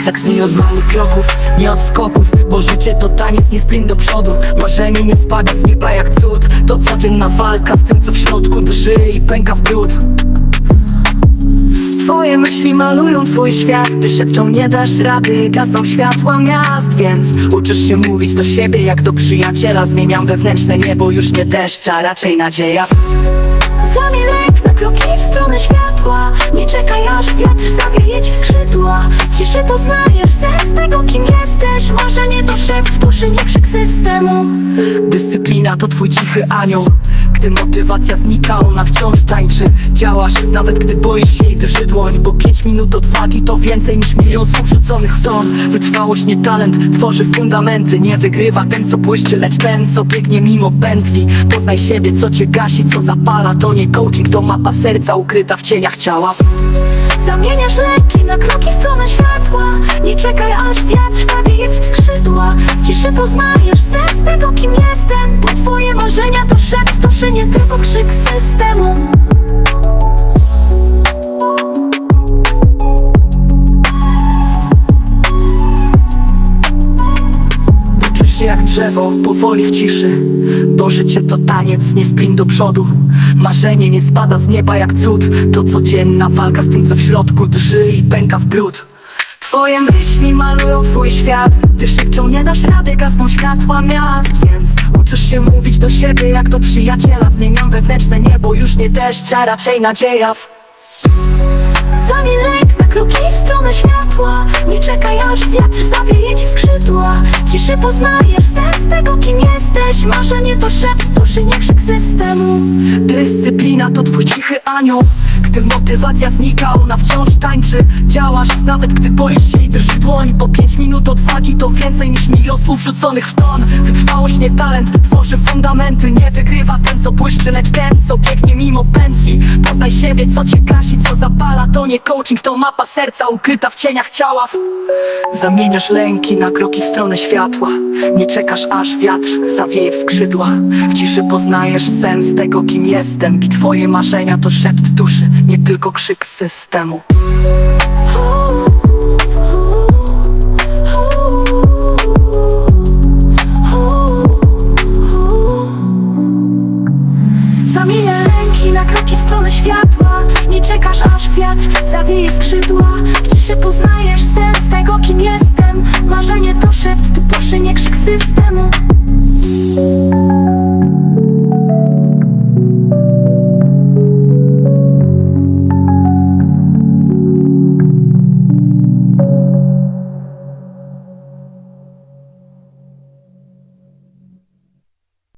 Zacznij od małych kroków, nie od skoków Bo życie to taniec, nie sprint do przodu. Marzenie nie spada z nieba jak cud. To codzienna walka z tym co w środku drży i pęka w brud Twoje myśli malują twój świat. Ty szepczą nie dasz rady, gasną światła miast. Więc uczysz się mówić do siebie jak do przyjaciela. Zmieniam wewnętrzne niebo, już nie deszcz, a raczej nadzieja. Zamień lęk na kroki w stronę światła. Nie czekaj aż wiatr zawieje ci skrzydła. Ciszy poznajesz sens tego kim jesteś. Marzenie to szept duszy, nie krzyk systemu. Dyscyplina to twój cichy anioł Gdy motywacja znika, ona wciąż tańczy. Działasz nawet gdy boisz się i drży dłoń Bo pięć minut odwagi to więcej niż milion słów rzuconych w ton. Wytrwałość nie talent, tworzy fundamenty Nie wygrywa ten co błyszczy, lecz ten co biegnie mimo pętli. Poznaj siebie, co cię gasi, co zapala To nie coaching, to mapa serca ukryta w cieniach ciała. Zamieniasz leki na kroki w stronę światła. Nie czekaj aż wiatr zawieje w skrzydła. W ciszy poznajesz krzyk systemu. Się jak drzewo, powoli w ciszy. Bo życie to taniec, nie sprint do przodu. Marzenie nie spada z nieba jak cud. To codzienna walka z tym co w środku drży i pęka w brud. Twoje myśli malują twój świat. Ty szepczą nie dasz rady, gasną światła miast Więc uczysz się mówić do siebie jak do przyjaciela. Zmieniam wewnętrzne niebo, już nie deszcz, a raczej nadzieja Zamień lęk na kroki w stronę światła. Nie czekaj aż wiatr zawieje ci w skrzydła. W ciszy poznajesz sens tego kim jesteś. Marzenie to szept duszy, nie krzyk systemu. Dyscyplina to twój cichy anioł Gdy motywacja znika, ona wciąż tańczy. Działasz nawet gdy boisz się i drży dłoń Bo pięć minut odwagi to więcej niż milion słów rzuconych w ton. Wytrwałość nie talent, tworzy fundamenty Nie wygrywa ten co błyszczy, lecz ten co biegnie mimo pętli. Poznaj siebie, co cię zapala Nie coaching, to mapa serca ukryta w cieniach ciała. Zamieniasz lęki na kroki w stronę światła. Nie czekasz aż wiatr zawieje w skrzydła. W ciszy poznajesz sens tego kim jestem. I twoje marzenia to szept duszy, nie tylko krzyk systemu zawieje skrzydła. W ciszy poznajesz sens tego kim jestem. Marzenie to szept, tu proszę nie krzyk systemu.